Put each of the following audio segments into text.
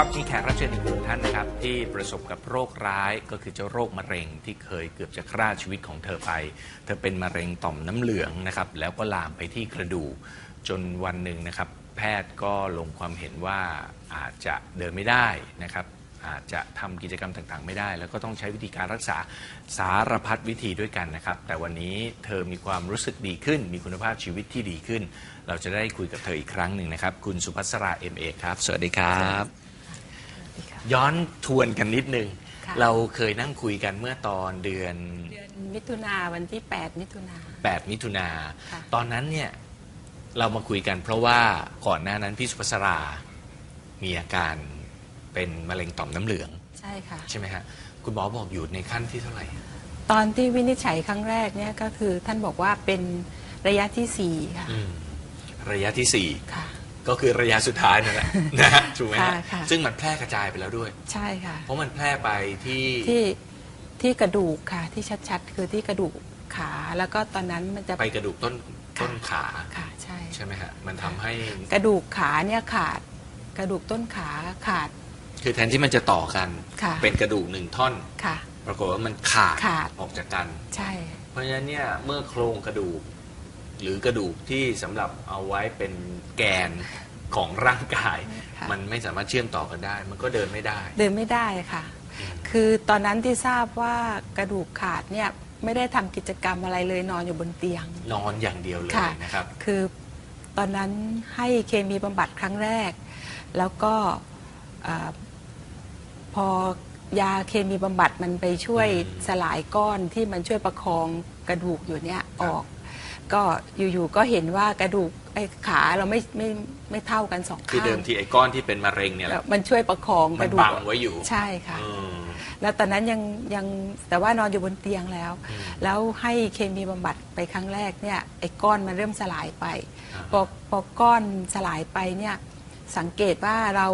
ครับมีแขกรับเชิญอีกหนึ่งท่านนะครับ ที่ประสบกับโรคร้ายก็คือเจ้าโรคมะเร็งที่เคยเกือบจะฆ่าชีวิตของเธอไป เธอเป็นมะเร็งต่อมน้ำเหลืองนะครับ แล้วก็ลามไปที่กระดูกจนวันหนึ่งนะครับ แพทย์ก็ลงความเห็นว่าอาจจะเดินไม่ได้นะครับ อาจจะทำกิจกรรมต่างๆ ไม่ได้ แล้วก็ต้องใช้วิธีการรักษาสารพัดวิธีด้วยกันนะครับ แต่วันนี้เธอมีความรู้สึกดีขึ้น มีคุณภาพชีวิตที่ดีขึ้น เราจะได้คุยกับเธออีกครั้งหนึ่งนะครับ คุณสุภัสราเอ็มเอครับ สวัสดีครับ ย้อนทวนกันนิดนึง ค่ะ เราเคยนั่งคุยกันเมื่อตอนเดือน เดือนมิถุนาวันที่ 8 มิถุนา 8 มิถุนา ค่ะ ตอนนั้นเนี่ยเรามาคุยกันเพราะว่าก่อนหน้านั้นพี่สุภัสรา มีอาการเป็นมะเร็งต่อมน้ำเหลือง ใช่ค่ะ ใช่ไหมฮะ คุณหมอบอกอยู่ในขั้นที่เท่าไหร่ ตอนที่วินิจฉัยครั้งแรกเนี่ยก็คือท่านบอกว่าเป็นระยะที่ 4 ค่ะอืม ระยะที่สี่ค่ะ ก็คือระยะสุดท้ายนั่นแหละนะฮะถูกไหมฮะค่ะค่ะ ซึ่งมันแพร่กระจายไปแล้วด้วย ใช่ค่ะ เพราะมันแพร่ไปที่ ที่ที่กระดูกค่ะ ที่ชัดๆ คือที่กระดูกขาแล้วก็ตอนนั้นมันจะ ไปกระดูกต้นค่ะ ต้นขา ค่ะใช่ ใช่ไหมฮะ มันทำให้ กระดูกขาเนี่ยขาด กระดูกต้นขาขาดคือแทนที่มันจะต่อกัน ค่ะ เป็นกระดูกหนึ่งท่อน ค่ะ ปรากฏว่ามันขาดขาด ออกจากกัน ใช่ เพราะฉะนั้นเนี่ยเมื่อโครงกระดูก หรือกระดูกที่สำหรับเอาไว้เป็นแกนของร่างกาย ค่ะ มันไม่สามารถเชื่อมต่อกันได้ มันก็เดินไม่ได้ เดินไม่ได้ค่ะ คือตอนนั้นที่ทราบว่ากระดูกขาดเนี่ยไม่ได้ทำกิจกรรมอะไรเลยนอนอยู่บนเตียง นอนอย่างเดียวเลยค่ะ นะครับ คือตอนนั้นให้เคมีบำบัดครั้งแรก แล้วก็อาพอยาเคมีบำบัดมันไปช่วยอืมสลายก้อนที่มันช่วยประคองกระดูกอยู่เนี่ยครัอบอก ก็อยู่ๆก็เห็นว่ากระดูกไอ้ขาเราไม่ไม่ไม่เท่ากันสองคือข้างเดิมทีไอ้ก้อนที่เป็นมะเร็งเนี่ยแหแล้ละวมันช่วยประคองกมันระดูบักงไว้อยู่ใช่ค่ะ อืม แล้วตอนนั้นยังยังแต่ว่านอนอยู่บนเตียงแล้ว อืมแล้วให้เคมีบำบัดไปครั้งแรกเนี่ยไอ้ก้อนมันเริ่มสลายไปอ่าฮะ พอพอก้อนสลายไปเนี่ยสังเกตว่าเรา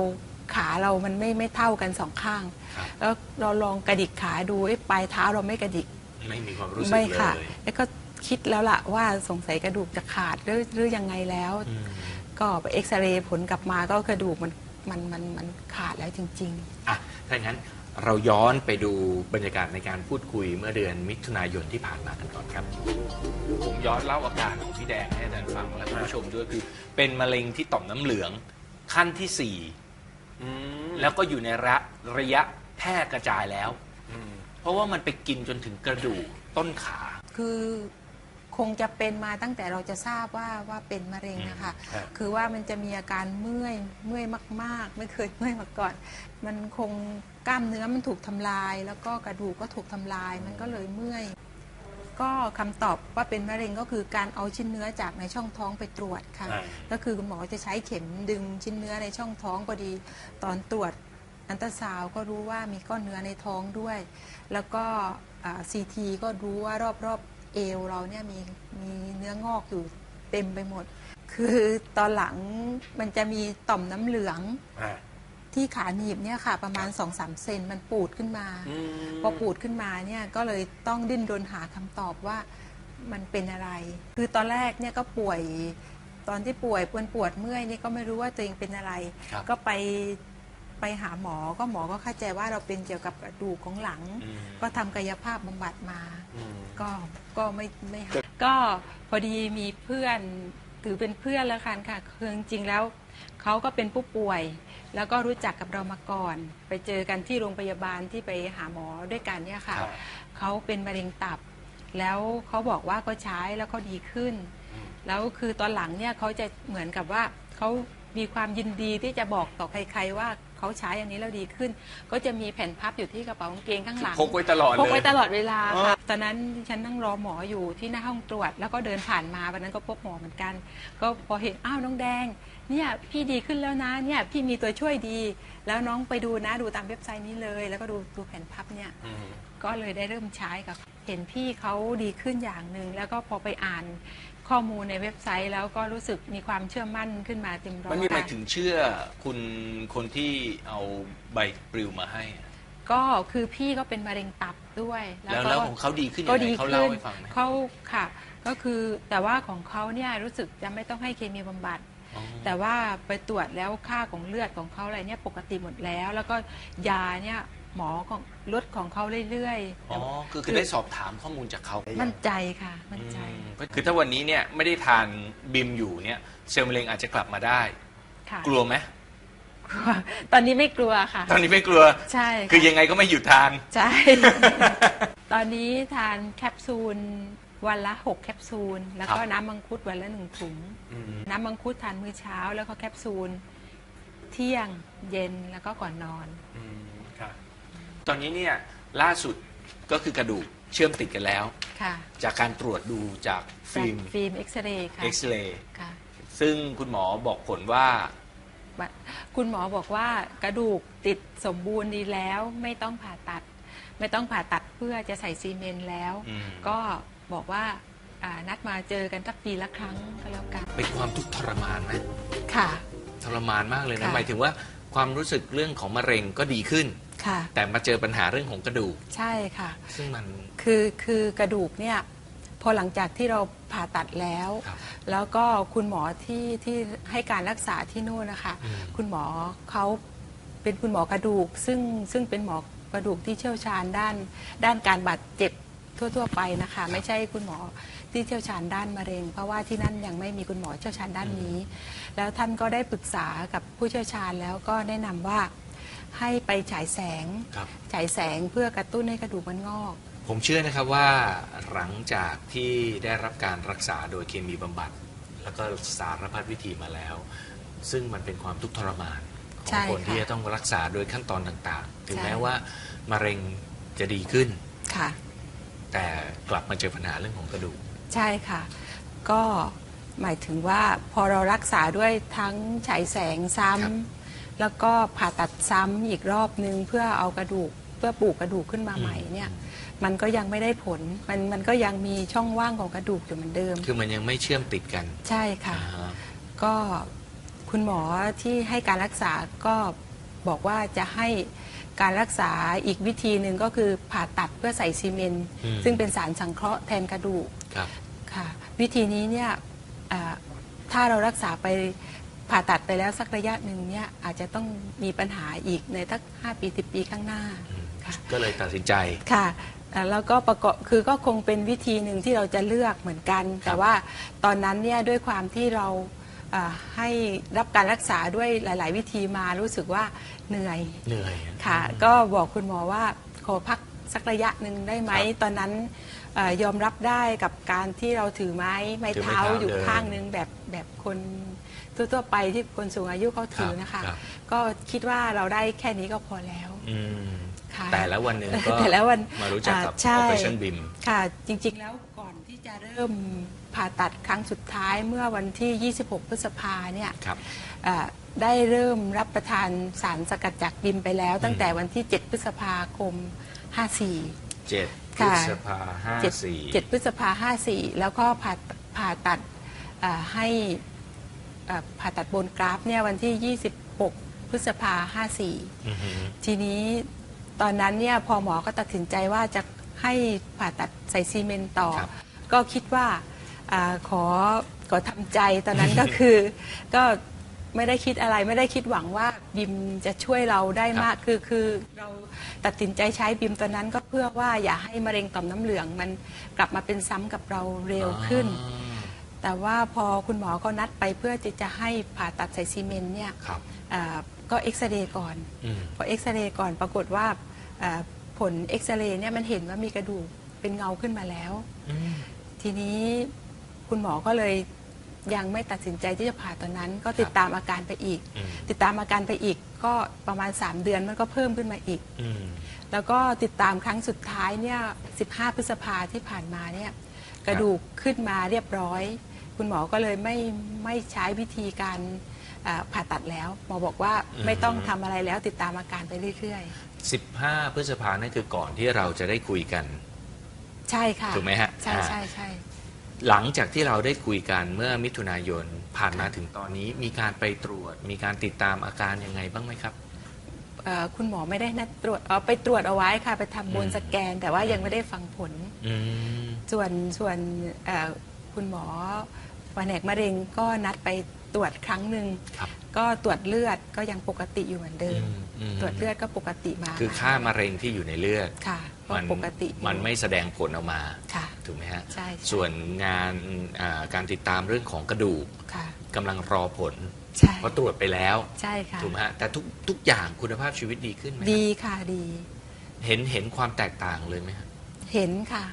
ขาเรามันไม่ไม่เท่ากันสองข้าง ครับแล้วเราลองกระดิกขาดูไอ้ปลายเท้าเราไม่กระดิกไม่มีความรู้สึกไม่เลค่ะย แล้วก็ คิดแล้วล่ะว่าสงสัยกระดูกจะขาดหรือหรือยังไงแล้ว อืมก็ไปเอ็กซเรย์ผลกลับมาก็กระดูกมันมันมันมันขาดแล้วจริง อะถ้าอย่างนั้นเราย้อนไปดูบรรยากาศในการพูดคุยเมื่อเดือนมิถุนายนที่ผ่านมากันก่อนครับ ผมย้อนเล่าอาการของพี่แดงให้อาจารย์ฟังและคุณผู้ชมด้วยคือ เป็นมะเร็งที่ต่อมน้ำเหลือง ขั้นที่สี่แล้วก็อยู่ในระระยะแพร่กระจายแล้ว เพราะว่ามันไปกินจนถึงกระดูกต้นขา ๆ คือ คงจะเป็นมาตั้งแต่เราจะทราบว่าว่าเป็นมะเร็งนะคะ ครับ คือว่ามันจะมีอาการเมื่อยเมื่อยมาก ๆ ไม่เคยเมื่อยมาก่อน มันคงกล้ามเนื้อมันถูกทำลาย แล้วก็กระดูกก็ถูกทำลาย มันก็เลยเมื่อย ก็คำตอบว่าเป็นมะเร็งก็คือการเอาชิ้นเนื้อจากในช่องท้องไปตรวจค่ะ อ่า ก็คือคุณหมอจะใช้เข็มดึงชิ้นเนื้อในช่องท้องพอดี ตอนตรวจอันตราซาวด์ก็รู้ว่ามีก้อนเนื้อในท้องด้วย แล้วก็ซีทีก็รู้ว่ารอบๆ เอวเราเนี่ยมีมีเนื้องอกอยู่เต็มไปหมด คือตอนหลังมันจะมีต่อมน้ำเหลืองที่ขาหนีบเนี่ยค่ะ ประมาณ2-3เซนมันปูดขึ้นมาพอปูดขึ้นมาเนี่ยก็เลยต้องดิ้นรนหาคำตอบว่ามันเป็นอะไร คือตอนแรกเนี่ยก็ป่วยตอนที่ป่วยปวดปวดเมื่อยนี่ก็ไม่รู้ว่าตัวเองเป็นอะไร ครับ ก็ไป ไปหาหมอก็หมอก็เข้าใจว่าเราเป็นเกี่ยวกับกระดูกของหลังอืมก็ทำกายภาพบำบัดมาอืมก็ก็ไม่ไม่หายก็พอดีมีเพื่อนถือเป็นเพื่อนแล้วกันค่ะคือจริงๆแล้วเขาก็เป็นผู้ป่วย แล้วก็รู้จักกับเรามาก่อน ไปเจอกันที่โรงพยาบาลที่ไปหาหมอด้วยกันเนี่ยค่ะ ครับเขาเป็นมะเร็งตับ แล้วเขาบอกว่าเขาใช้แล้วเขาดีขึ้น อืม แล้วคือตอนหลังเนี่ยเขาจะเหมือนกับว่าเขามีความยินดีที่จะบอกต่อใคร ๆ ว่า เขาใช้อันนี้แล้วดีขึ้น ก็จะมีแผ่นพับอยู่ที่กระเป๋ากางเกงข้างหลัง พกไว้ตลอดเลยพกไว้ตลอดเวลาอ๋อ ค่ะ ตอนนั้นดิฉันนั่งรอหมออยู่ที่หน้าห้องตรวจ แล้วก็เดินผ่านมาวันนั้นก็พบหมอเหมือนกัน ก็พอเห็นอ้าวน้องแดง เนี่ยพี่ดีขึ้นแล้วนะเนี่ยพี่มีตัวช่วยดี แล้วน้องไปดูนะดูตามเว็บไซต์นี้เลย แล้วก็ดูดูแผ่นพับเนี่ย อืม ก็เลยได้เริ่มใช้กับ เห็นพี่เขาดีขึ้นอย่างหนึ่งแล้วก็พอไปอ่าน ข้อมูลในเว็บไซต์ แล้วก็รู้สึกมีความเชื่อมั่นขึ้นมาเต็มร้อยมันมีหมายค่ะถึงเชื่อคุณคนที่เอาใบปลิวมาให้อะ ก็คือพี่ก็เป็นมะเร็งตับด้วยแล้วก็แล้วของเขาดีขึ้นยัก็งไงดีเขาขึ้เล่านให้ฟังไหม เขาค่ะ ก็คือแต่ว่าของเขาเนี่ยรู้สึกจะไม่ต้องให้เคมีบำบัด อ๋อ แต่ว่าไปตรวจแล้วค่าของเลือดของเขาอะไรเนี่ยปกติหมดแล้ว แล้วก็ยาเนี่ย หมอของลดของเขาเรื่อยๆอ๋อคือคือได้สอบถามข้อมูลจากเขามั่นใจค่ะ มั่นใจอืมก็คือถ้าวันนี้เนี่ยไม่ได้ทานบิมอยู่เนี่ยเซลล์มะเร็งอาจจะกลับมาได้ ค่ะกลัวไหมกลัวตอนนี้ไม่กลัวค่ะ ตอนนี้ไม่กลัว ใช่ะคือยังไงก็ไม่หยุดทาน ใช่ ตอนนี้ทานแคปซูลวันละ 6 แคปซูล แล้วก็ครับ น้ำมังคุดวันละหนึ่งถุง อืมน้ำมังคุดทานมื้อเช้า แล้วก็แคปซูล เที่ยงเย็นแล้วก็ก่อนนอน อืมครับ ตอนนี้เนี่ยล่าสุดก็คือกระดูกเชื่อมติดกันแล้ว ค่ะจากการตรวจดูจากฟิล์มฟิล์มเอ็กซเรย์ค่ะเอ็กซเรย์ค่ะซึ่งคุณหมอบอกผลว่าว่า คุณหมอบอกว่ากระดูกติดสมบูรณ์ดีแล้วไม่ต้องผ่าตัด ไม่ต้องผ่าตัดเพื่อจะใส่ซีเมนต์แล้ว อืม ก็บอกว่าอ่านัดมาเจอกันสักปีละครั้งก็แล้วกันเป็นความทุกข์ทรมานไหมค่ะ ทรมานมากเลยนะค่ะ หมายถึงว่าความรู้สึกเรื่องของมะเร็งก็ดีขึ้น ค่ะ แต่มาเจอปัญหาเรื่องของกระดูก ใช่ค่ะ ซึ่งมัน คือคือกระดูกเนี่ยพอหลังจากที่เราผ่าตัดแล้ว ครับแล้วก็คุณหมอที่ที่ให้การรักษาที่นู่นนะคะ อืม คุณหมอเขาเป็นคุณหมอกระดูก ซึ่งซึ่งเป็นหมอกระดูกที่เชี่ยวชาญด้าน ด้านการบาดเจ็บทั่ว ๆ ไปนะคะ ไม่ใช่คุณหมอที่เชี่ยวชาญด้านมะเร็ง เพราะว่าที่นั่นยังไม่มีคุณหมอเชี่ยวชาญด้านนี้ แล้วท่านก็ได้ปรึกษากับผู้เชี่ยวชาญแล้วก็แนะนำว่า ให้ไปฉายแสง ครับ ฉายแสงเพื่อกระตุ้นให้กระดูกมันงอก ผมเชื่อนะครับว่าหลังจากที่ได้รับการรักษาโดยเคมีบำบัด แล้วก็สารพัดวิธีมาแล้ว ซึ่งมันเป็นความทุกข์ทรมาน ขอใช่งคนค่ะที่จะต้องรักษาโดยขั้นตอนต่างๆ ถึงใช่ แม้ว่ามะเร็งจะดีขึ้น ค่ะ แต่กลับมาเจอปัญหาเรื่องของกระดูก ใช่ค่ะ ก็หมายถึงว่าพอเรารักษาด้วยทั้งฉายแสงซ้ครับำ แล้วก็ผ่าตัดซ้ำอีกรอบนึงเพื่อเอากระดูกเพื่อปลูกกระดูกขึ้นมาใหม่เนี่ยมันก็ยังไม่ได้ผลมันมันก็ยังมีช่องว่างของกระดูกอยู่เหมือนเดิม คือมันยังไม่เชื่อมติดกันใช่ค่ะ อ่าฮะก็คุณหมอที่ให้การรักษาก็บอกว่าจะให้การรักษาอีกวิธีหนึ่งก็คือผ่าตัดเพื่อใส่ซีเมนต์อืมซึ่งเป็นสารสังเคราะห์แทนกระดูกครับ ค่ะ วิธีนี้เนี่ยอ่าถ้าเรารักษาไป ผ่าตัดไปแล้วสักระยะหนึ่งเนี่ยอาจจะต้องมีปัญหาอีกในทักห้าปีสิบปีข้างหน้าอืมค่ะก็เลยตัดสินใจ ค่ะอ่าแล้วก็ประกอบคือก็คงเป็นวิธีหนึ่งที่เราจะเลือกเหมือนกัน แต่ว่าตอนนั้นเนี่ยด้วยความที่เราอ่าให้รับการรักษาด้วยหลาย ๆ วิธีมารู้สึกว่าเหนื่อยเหนื่อยค่ะ ก็บอกคุณหมอว่าขอพักสักระยะหนึ่งได้ไหมครับตอนนั้นเออยอมรับได้กับการที่เราถือไม้ไม้ถือไม้เท้าเท้าอยู่เดินข้างหนึงแบบแบบคนทั่วๆไปที่คนสูงอายุเขาถือนะคะ ครับ ก็คิดว่าเราได้แค่นี้ก็พอแล้ว อืมค่ะ แต่แล้ววันหนึ่งก็แต่แล้ววันมารู้จักกับ อ่าใช่ Operation BIM ค่ะ จริงๆแล้วก่อนที่จะเริ่มผ่าตัดครั้งสุดท้ายเมื่อวันที่ 26 พฤษภาเนี่ยครับ อ่าได้เริ่มรับประทานสารสกัดจากบิมไปแล้ว ตั้งแต่วันที่ 7 พฤษภาคม 54 เจ็ดพฤค่ะ ษภาห้าเจ็ดสี่เจ็ดพฤษภาห้าสี่แล้วก็ผ่าผ่าตัดอ่าให้อ่าผ่าตัดบนกราฟเนี่ยวันที่ 26 พฤษภาห้าสี่อือหือทีนี้ตอนนั้นเนี่ยพอหมอก็ตัดสินใจว่าจะให้ผ่าตัดใส่ซีเมนต์ต่อ ครับ ก็คิดว่าอาขอขอทำใจตอนนั้นก็คือ ก็ ไม่ได้คิดอะไรไม่ได้คิดหวังว่าบิมจะช่วยเราได้มากคือคือเราตัดสินใจใช้บิมตอนนั้นก็เพื่อว่าอย่าให้มะเร็งต่อมน้ำเหลือง มันกลับมาเป็นซ้ำกับเราเร็วขึ้นอ่าแต่ว่าพอคุณหมอก็นัดไปเพื่อที่จะให้ผ่าตัดใส่ซีเมนต์เนี่ยครับอ่าก็เอ็กซเรย์ก่อน อืม พอเอ็กซเรย์ก่อนปรากฏว่าอ่าผลเอ็กซเรย์เนี่ยมันเห็นว่ามีกระดูกเป็นเงาขึ้นมาแล้วอืมทีนี้คุณหมอก็เลย ยังไม่ตัดสินใจที่จะผ่าตอนนั้น ก็ติดตามอาการไปอีก อืมติดตามอาการไปอีกก็ประมาณ 3 เดือนมันก็เพิ่มขึ้นมาอีก อืมแล้วก็ติดตามครั้งสุดท้ายเนี่ย 15 พฤษภาที่ผ่านมาเนี่ยกระดูกขึ้นมาเรียบร้อย คุณหมอก็เลยไม่ไม่ใช้วิธีการอ่าผ่าตัดแล้ว หมอบอกว่าอืมไม่ต้องทำอะไรแล้วติดตามอาการไปเรื่อยสิบห้าพฤษภานั่นคือก่อนที่เราจะได้คุยกัน ๆ ใช่ค่ะถูกไหมฮะใช่อ่า ใช่ใช่ หลังจากที่เราได้คุยกันเมื่อมิถุนายนผ่านมาถึงตอนนี้มีการไปตรวจ มีการติดตามอาการยังไงบ้างไหมครับ เอ่อคุณหมอไม่ได้นัดตรวจเอาไปตรวจเอาไว้ค่ะ ไปทำบนอืมสแกน แต่ว่ายังไม่ได้ฟังผล อืม ส่วนส่วนเอ่อคุณหมอแผนกมะเร็งก็นัดไป ตรวจครั้งหนึ่งครับ ก็ตรวจเลือดก็ยังปกติอยู่เหมือนเดิม อืมอืมตรวจเลือดก็ปกติมาคือค่ามะเร็งที่อยู่ในเลือดค่ะก็มันปกติอยู่มันไม่แสดงผลออกมาค่ะ ถูกไหมฮะใช่ใช่ส่วนงานอ่าการติดตามเรื่องของกระดูกค่ะกำลังรอผลใช่เพราะตรวจไปแล้วใช่ค่ะ ถูกไหมฮะแต่ทุกทุกอย่างคุณภาพชีวิตดีขึ้นไหมฮะดีค่ะดี เห็นเห็นความแตกต่างเลยไหมฮะ เห็นค่ะ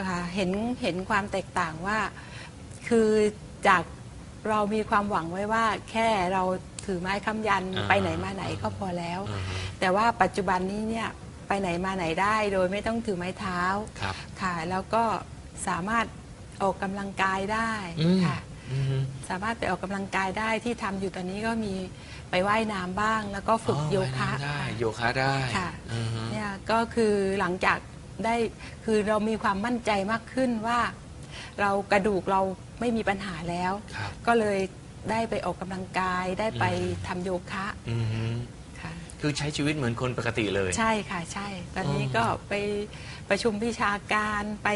อ่าเห็นเห็นความแตกต่างว่า คือจาก เรามีความหวังไว้ว่าแค่เราถือไม้ค้ำยันอ่า ไปไหนมาไหนก็พอแล้วอือฮึแต่ว่าปัจจุบันนี้เนี่ยไปไหนมาไหนได้โดยไม่ต้องถือไม้เท้าครับ ค่ะ แล้วก็สามารถออกกำลังกายได้อืม ค่ะ อือฮึ สามารถไปออกกำลังกายได้ที่ทำอยู่ตอนนี้ก็มีไปว่ายน้ำบ้าง แล้วก็ฝึกอ๋อโยคะ ว่ายน้ำได้ค่ะโยคะได้ค่ะ อือฮึเนี่ยก็คือหลังจากได้คือเรามีความมั่นใจมากขึ้นว่า เรากระดูกเรา ไม่มีปัญหาแล้ว ครับ ก็เลยได้ไปออกกำลังกายได้ไปอืมทำโยคะอือฮึค่ะ คือใช้ชีวิตเหมือนคนปกติเลย ใช่ค่ะใช่ ตอนนี้อ๋อก็ไปประชุมวิชาการไป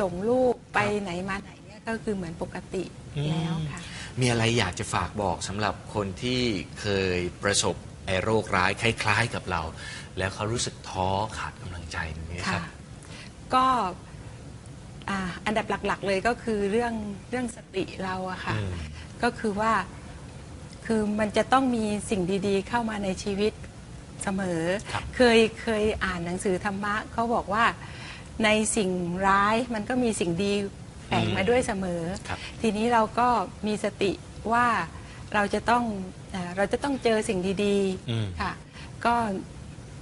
ส่งลูกไปครับไหนมาไหนเนี่ยก็คือเหมือนปกติอืมแล้วค่ะ มีอะไรอยากจะฝากบอกสำหรับคนที่เคยประสบไอ้โรคร้ายคล้าย ๆ กับเรา แล้วเขารู้สึกท้อขาดกำลังใจอย่างนี้คค่ะ รับ ก็ อ่าอันดับหลัก ๆ เลยก็คือเรื่องเรื่องสติเราอะค่ะ อืม ก็คือว่าคือมันจะต้องมีสิ่งดีๆ เข้ามาในชีวิตเสมอ ครับ เคยเคยอ่านหนังสือธรรมะเขาบอกว่าในสิ่งร้ายมันก็มีสิ่งดีแฝงมาด้วยเสมอ ครับ ทีนี้เราก็มีสติว่าเราจะต้องเอ่อเราจะต้องเจอสิ่งดีอืมๆค่ะ ก็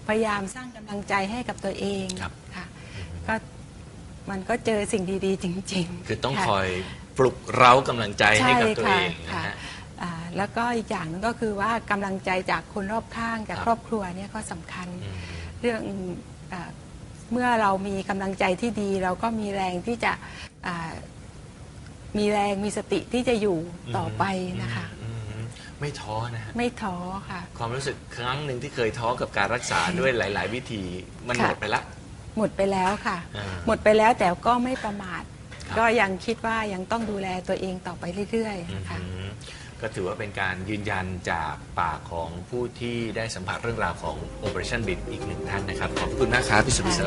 พยายามสร้างกำลังใจให้กับตัวเองครับ ค่ะ ก็ มันก็เจอสิ่งดีๆ จริงๆคือต้องะ คอยปลุกเร้ากำลังใจให้กับตัวเองใช่นะค่ะฮะ อ่าแล้วก็อีกอย่างหนึงก็คือว่ากำลังใจจากคนรอบข้างจากครับ ครอบครัวเนี่ยก็สำคัญ อืม เรื่องอาเมื่อเรามีกำลังใจที่ดี เราก็มีแรงที่จะอ่ามีแรงมีสติที่จะอยู่ต่อไปนะคะ อืมอืมไม่ท้อนะฮะไม่ท้อค่ะ ความรู้สึกครั้งหนึ่งที่เคยท้อกับการรักษาด้วยหลาย ๆ วิธีมันค่ะหมดไปละ หมดไปแล้วค่ะ อ่า หมดไปแล้วแต่ก็ไม่ประมาท ครับ ก็ยังคิดว่ายังต้องดูแลตัวเองต่อไปเรื่อยอืมๆค่ะ ก็ถือว่าเป็นการยืนยันจากปากของผู้ที่ได้สัมผัสเรื่องราวของ Operation b i t อีกหนึ่งท่านนะครับ ขอบคุณมากครับพี่สุบิสรา